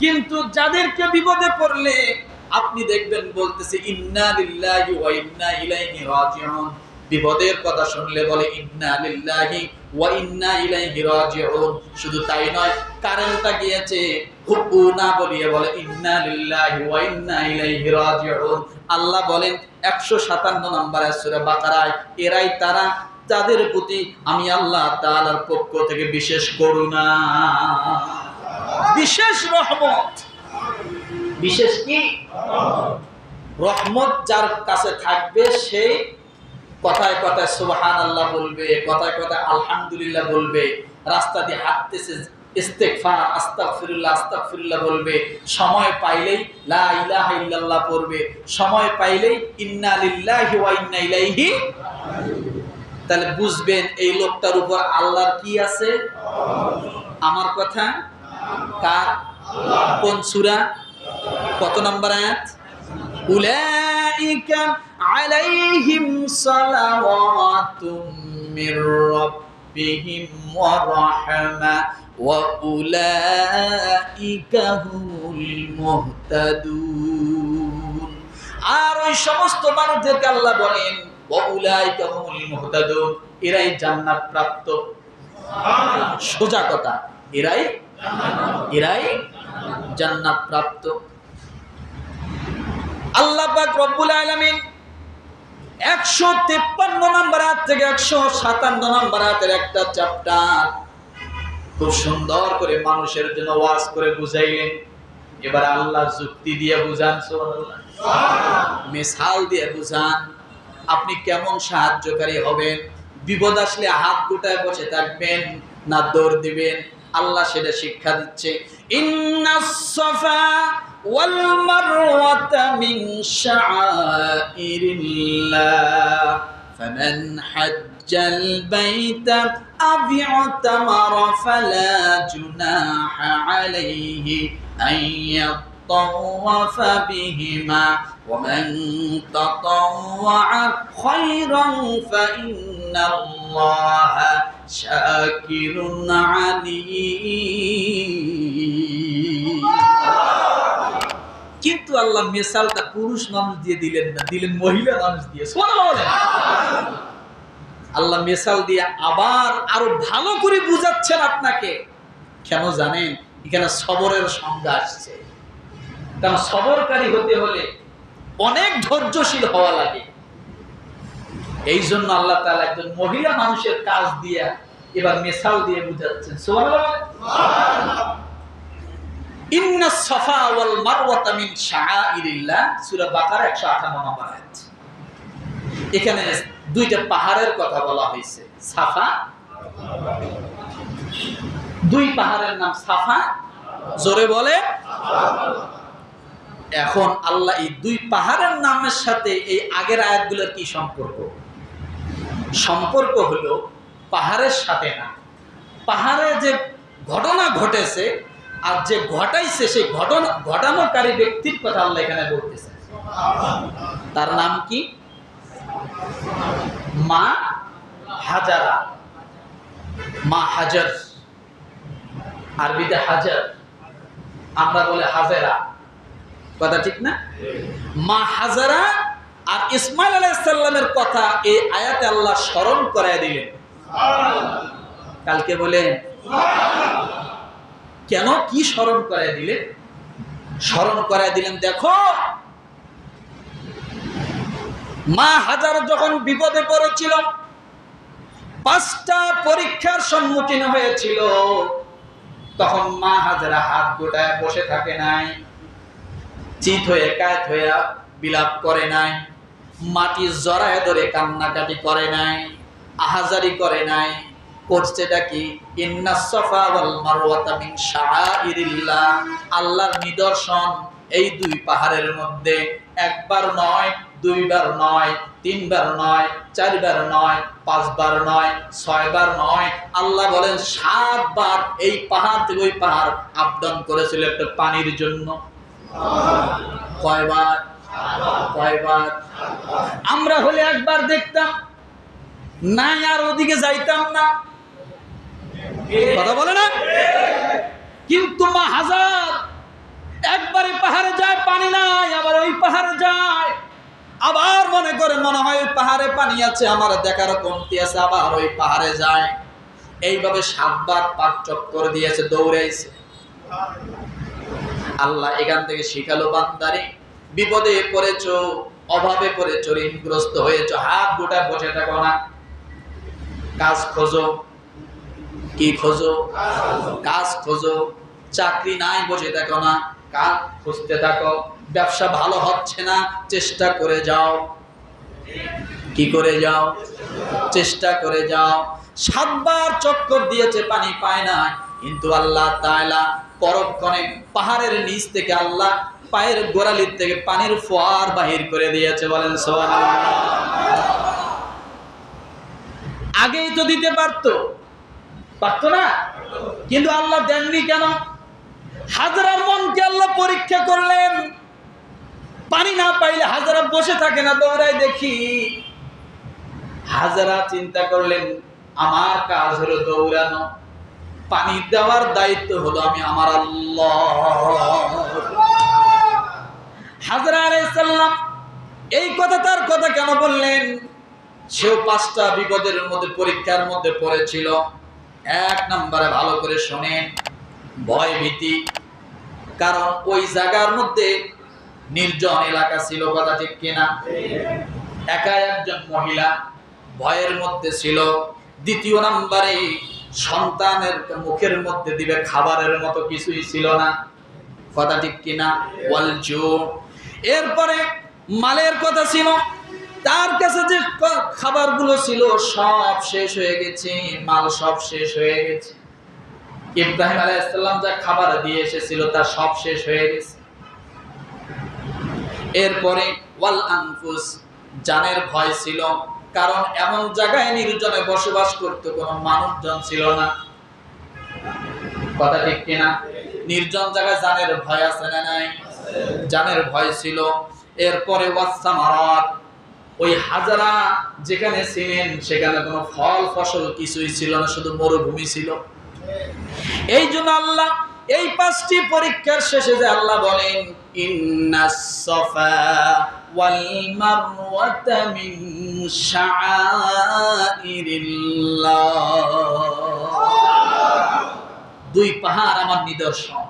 কিন্তু যাদেরকে বিপদে পড়লে আপনি দেখবেন বলতেছে, ইন্না লিল্লাহি ওয়া ইন্না ইলাইহি রাজিউন। বিপদের কথা শুনলে বলে, ইন্না লিল্লাহি ওয়া ইন্না ইলাইহি রাজিউন। শুধু তাই নয়, কারেন্টটা গিয়েছে না বলিয়ে বলে, ইন্না লিল্লাহি ওয়া ইন্না ইলাইহি রাজিউন। আল্লাহ বলেন 157 নম্বরে সূরা বাকারায়, এরাই তারা যাদের প্রতি আমি আল্লাহ তাআলার পক্ষ থেকে বিশেষ করুণা। বিশেষ রহমত। বিশেষ কি? রহমত যার কাছে থাকবে সেই কথায় কথায় সুবহান আল্লাহ বলবে, কথায় কথায় আলহামদুলিল্লাহ বলবে, রাস্তা দিয়ে হাঁটতেছে আস্তাগফিরুল্লাহ বলবে, সময় পাইলেই লা ইলাহা পড়বে, সময় পাইলেই ইন্না লিল্লাহি ওয়া ইন্না তাহলে বুঝবেন এই লোকটার উপর আল্লাহর কি আছে? আমার কথা? কার কোন সূরা, কত নম্বর আয়াত? উলাইকা আলাইহিম সালাওয়াতুম মির রাব্বিহিম ওয়া রাহমা ওয়া উলাইকা হুমুল মুহতাদুন। আর ওই সমস্ত মানুষদেরকে আল্লাহ বলেন, ওয়া উলাইকা হুমুল মুহতাদুন এরাই জান্নাত প্রাপ্ত সোজা কথা, এরাই এরাই জান্নাত প্রাপ্ত আল্লাহ পাক রব্বুল আলামিন একশো তেপ্পান্ন নম্বর হাত থেকে একশো সাতান্ন নম্বর হাতের একটা চ্যাপ্টার খুব সুন্দর করে মানুষের জন্য ওয়াজ করে বুঝাইলেন। এবার আল্লাহ যুক্তি দিয়ে বুঝান। মিসাল দিয়ে বুঝান, আপনি কেমন সাহায্যকারী হবেন? বিপদ আসলে হাত গোটায় বসে থাকবেন না দৌড় দিবেন? আল্লাহ সেটা শিক্ষা দিচ্ছে ইন্নাস সাফা ওয়াল মারওয়াতা মিন শাআইরিল্লাহ ফামান হাজ্জাল বাইতা আও ইউতামারা ফালা জুনাহা আলাইহি আন يطوف بهما ومن تطوع خيرا فإن الله কিন্তু আল্লাহ মেসালটা পুরুষ মানুষ দিয়ে দিলেন না, দিলেন মহিলা মানুষ দিয়ে। আল্লাহ মেসাল দিয়ে আবার আরও ভালো করে বুঝাচ্ছেন আপনাকে। কেন জানেন? এখানে সবরের সংজ্ঞা আসছে। কারণ সবরকারী হতে হলে অনেক ধৈর্যশীল হওয়া লাগে। এই জন্য আল্লাহ তাআলা একজন মহিলা মানুষের কাজ দিয়া এবার মেসাল দিয়ে বুঝাচ্ছেন। ইন্না সাফা ওয়াল মারওয়াতা শাআইরিল্লাহ। সূরা বাকারা 158 নম্বর আয়াত। এখানে দুইটা পাহাড়ের কথা বলা হয়েছে। সাফা। দুই পাহাড়ের নাম সাফা। জোরে বলে। এখন আল্লাহ এই দুই পাহাড়ের নামের সাথে এই আগের আয়াতগুলোর কি সম্পর্ক? সম্পর্ক হলো পাহাড়ের সাথে না। পাহাড়ে যে ঘটনা ঘটেছে আর যে ঘটাইছে সেই ঘটনা, ঘটানোকারী ব্যক্তির কথা আল্লাহ এখানে বলতেছে। তার নাম কি? মা হাজারা। মা হাজার। আরবিতে হাজার। আমরা বলে হাজারা। কথা ঠিক না? মা হাজারা আর ইসমাইল আলাইসাল্লামের কথা এই আয়াতে আল্লাহ স্মরণ করায় দিলেন। কালকে বলেন কেন কি স্মরণ করাই দিলেন? স্মরণ করায় দিলেন দেখো মা হাজার যখন বিপদে পড়েছিল পাঁচটা পরীক্ষার সম্মুখীন হয়েছিল তখন মা হাজারা হাত গোটায় বসে থাকে নাই চিত হয়ে কায়ত হয়ে বিলাপ করে নাই। মাটি জড়ায় ধরে কান্নাকাটি করে নাই, আহাজারি করে নাই। করছেটা কি? ইন্না সফা ওয়াল মারওয়াতা মিন আল্লাহর নিদর্শন এই দুই পাহাড়ের মধ্যে। একবার নয়, দুইবার নয়, তিনবার নয়, চারবার নয়, পাঁচবার নয়, ছয়বার নয়। আল্লাহ বলেন, সাতবার এই পাহাড় থেকে ওই পাহাড় আপডাউন করেছিল একটা পানির জন্য। কয়বার? আমরা হলে একবার দেখতাম না আর ওদিকে যাইতাম না। কথা বলে না? কিন্তু মা হাজার একবারে পাহাড়ে যায় আবার মনে করে মনে হয়, ওই পাহাড়ে পানি আছে, আমার দেখার কমতি আছে, আবার ওই পাহাড়ে যায়। এইভাবে সাতবার পাক চক্কর দিয়েছে, দৌড়াইছে। আল্লাহ এখান থেকে শিখালো বান্দারে বিপদে পড়েছো, অভাবে পড়েছো, ঋণগ্রস্ত হয়েছো, হাত গোটা বসে থাকো না। কাজ খোঁজো। কি খোঁজো? কাজ খোঁজো। চাকরি নাই, বসে থাকো না। কাজ খুঁজতে থাকো। ব্যবসা ভালো হচ্ছে না, চেষ্টা করে যাও। কি করে যাও? চেষ্টা করে যাও। সাতবার চক্কর দিয়েছে, পানি পায় না কিন্তু আল্লাহ তাআলা পরক্ষণে পাহাড়ের নিচ থেকে আল্লাহ পায়ের গোড়ালির থেকে পানির ফোয়ার বাহির করে দিয়েছে বলেন আগেই তো দিতে পারতো। পারতো না? কিন্তু আল্লাহ দেননি কেন? হাজারার মনকে আল্লাহ পরীক্ষা করলেন। পানি না পাইলে হাজারা বসে থাকে না দৌড়াই দেখি। হাজারা চিন্তা করলেন, আমার কাজ হলো দৌড়ানো। পানি দেওয়ার দায়িত্ব হলো আমি আমার আল্লাহ। হাজরা আলাইসাল্লাম এই কথা তার কথা কেন বললেন? সেও পাঁচটা বিপদের মধ্যে, পরীক্ষার মধ্যে পড়েছিল। এক নম্বরে ভালো করে শোনেন ভয় ভীতি কারণ ওই জায়গার মধ্যে নির্জন এলাকা ছিল, কথা ঠিক কিনা? একা একজন মহিলা ভয়ের মধ্যে ছিল। দ্বিতীয় নম্বরে সন্তানের মুখের মধ্যে দিবে খাবারের মতো কিছুই ছিল না, কথা ঠিক কিনা? ওয়াল এরপরে মালের কথা ছিল, তার কাছে যে খাবারগুলো ছিল, সব শেষ হয়ে গেছে, মাল সব শেষ হয়ে গেছে। ইব্রাহিম আলাইসাল্লাম যা খাবার দিয়ে এসেছিল তার সব শেষ হয়ে গেছে। এরপরে, ওয়াল আনফুস, জানের ভয় ছিল, কারণ এমন জায়গায় নির্জনে বসবাস করত কোনো মানুষজন ছিল না। কথা ঠিক কিনা? নির্জন জায়গায় জানের ভয় আছে না নাই? জানের ভয় ছিল। এরপরে ওয়াসামারাত ওই হাজারা যেখানে ছিলেন, সেখানে কোনো ফল, ফসল কিছুই ছিল না, শুধু মরুভূমি ছিল। এই জন্য আল্লাহ এই পাঁচটি পরীক্ষার শেষে যে আল্লাহ বলেন দুই পাহাড় আমার নিদর্শন।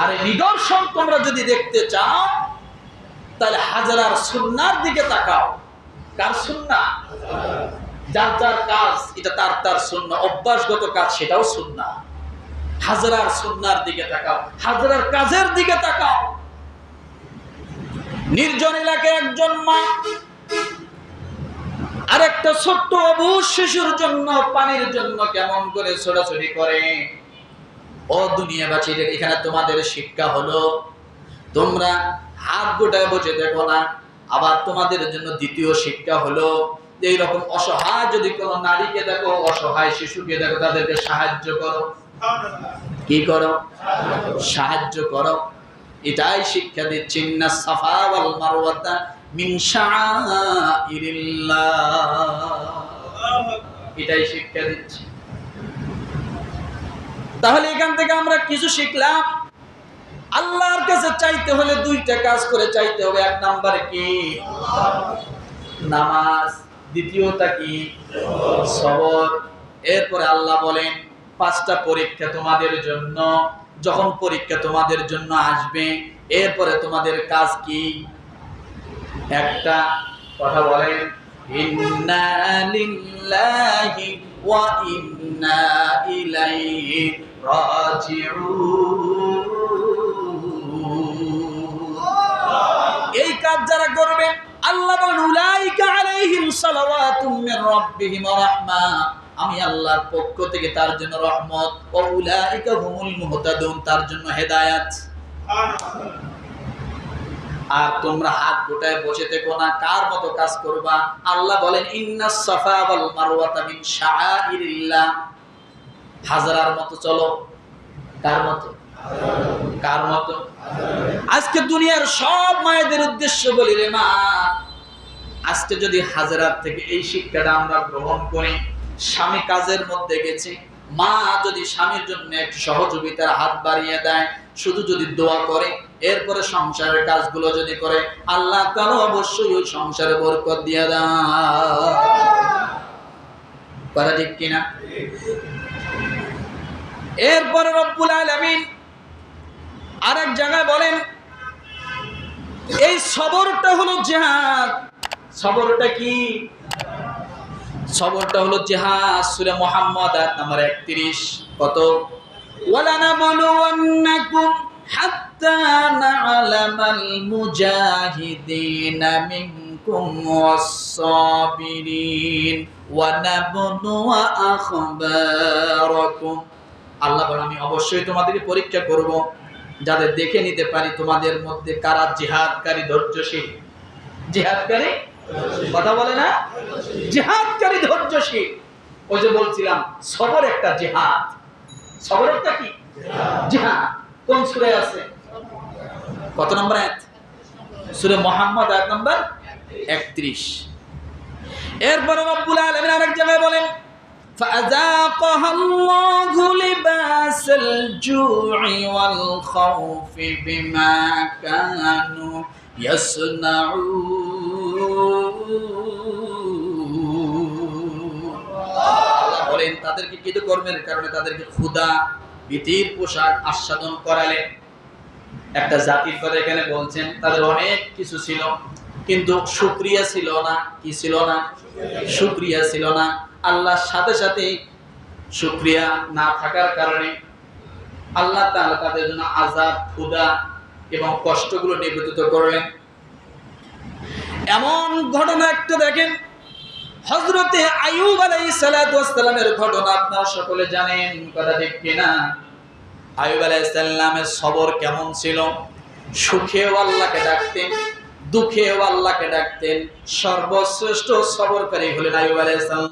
আর নিদর্শন তোমরা যদি দেখতে চাও, তাহলে হাজারার সুন্নার দিকে তাকাও। কার সুন্না? যার যার কাজ, এটা তার তার শূন্য অভ্যাসগত কাজ, সেটাও শূন্য হাজারার সুন্নার দিকে তাকাও। হাজারার কাজের দিকে তাকাও। নির্জন এলাকায় একজন মা, আরেকটা ছোট্ট অবুজ শিশুর জন্য পানির জন্য কেমন করে ছোড়াছড়ি করে? ও দুনিয়াবাসীদের এখানে তোমাদের শিক্ষা হলো, তোমরা হাত গোটায় বসে দেখো না, আবার তোমাদের জন্য দ্বিতীয় শিক্ষা হলো এইরকম অসহায় যদি কোনো নারীকে দেখো, অসহায় শিশুকে দেখো, তাদেরকে সাহায্য করো। কি করো? সাহায্য করো। এটাই শিক্ষা দিচ্ছি না সাফা ওয়াল মারওয়াতা এটাই শিক্ষা দিচ্ছি। তাহলে এখান থেকে আমরা কিছু শিখলাম। আল্লাহর কাছে চাইতে হলে দুইটা কাজ করে চাইতে হবে। এক নাম্বার কি? নামাজ। দ্বিতীয়টা কি? সবর। এরপরে আল্লাহ বলেন, পাঁচটা পরীক্ষা তোমাদের জন্য। যখন পরীক্ষা তোমাদের জন্য আসবে, এরপরে তোমাদের কাজ কি? একটা কথা বলেন, ইন্না এই কাজ যারা করবে, আল্লাহ বলেন আমি আল্লাহর পক্ষ থেকে তার জন্য রহমত ও উলাইকা হুমুল মুহতাদুন, তার জন্য হেদায়েত। আর তোমরা হাত গোটায় বসে থেকো না, কার মতো কাজ করবা? আল্লাহ বলেন ইন্নাস সাফা ওয়াল মারওয়াতা মিন হাজারার মতো চলো। কার মতো? কার মতো? আজকে দুনিয়ার সব মায়েদের উদ্দেশ্য বলি রে মা, আজকে যদি হাজারার থেকে এই শিক্ষাটা আমরা গ্রহণ করি, স্বামী কাজের মধ্যে গেছে, মা যদি স্বামীর জন্য একটু সহযোগিতার হাত বাড়িয়ে দেয়, শুধু যদি দোয়া করে এরপরে সংসারের কাজগুলো যদি করে, আল্লাহ তাআলা অবশ্যই ওই সংসারে বরকত দিয়ে দেয় ঠিক কিনা? এরপরে রব্বুল আলামিন আরেক জায়গায় বলেন, এই সবরটা হলো জেহাদ। সবরটা কি? সবরটা হলো জেহাদ, সূরা মোহাম্মদ, আয়াত নাম্বার 31 কত? ওয়ালানাবলুওয়ান্নাকুম হাত্তা মুজাহিদিনা মিনকুম ওয়াস-সাবিরিন ওয়া নাবলুয়া আখবারাকুম। আল্লাহ আমি অবশ্যই তোমাদেরকে পরীক্ষা করব। যাদের দেখে নিতে পারি, তোমাদের মধ্যে কারা জিহাদকারী ধৈর্যশীল? জিহাদকারী? কথা বলে না? জিহাদকারী ধৈর্যশীল। ওই যে বলছিলাম, সবর একটা জিহাদ। সবর একটা কি? জিহাদ। কোন সূরা আছে কত নম্বর আয়াত সূরা মুহাম্মদ আয়াত নম্বর 31 এরপর রব্বুল আলামিন আরেক জায়গায় বলেন فأذاقها الله لباس الجوع والخوف بما كانوا يصنعون আল্লাহ বলেন তাদেরকে কৃতকর্মের কারণে তাদেরকে ক্ষুধা ভীতির পোশাক আস্বাদন করালেন একটা জাতির কথা এখানে বলছেন, তাদের অনেক কিছু ছিল, কিন্তু সুক্রিয়া ছিল না, কি ছিল না? সুক্রিয়া ছিল না। আল্লাহর সাথে সাথে সুক্রিয়া না থাকার কারণে আল্লাহ তাআলা তাদের জন্য আজাব ক্ষুধা এবং কষ্টগুলো নিবেদিত করলেন। এমন ঘটনা একটা দেখেন হজরতে আয়ুব আলাই সালাতামের ঘটনা আপনারা সকলে জানেন, কথা ঠিক কিনা? আয়ুব আলাই সাল্লামের সবর কেমন ছিল? সুখেও আল্লাহকে ডাকতেন, দুঃখেও আল্লাহকে ডাকতেন। সর্বশ্রেষ্ঠ সবরকারী হলেন আয়ুব আলাইহিস সালাম।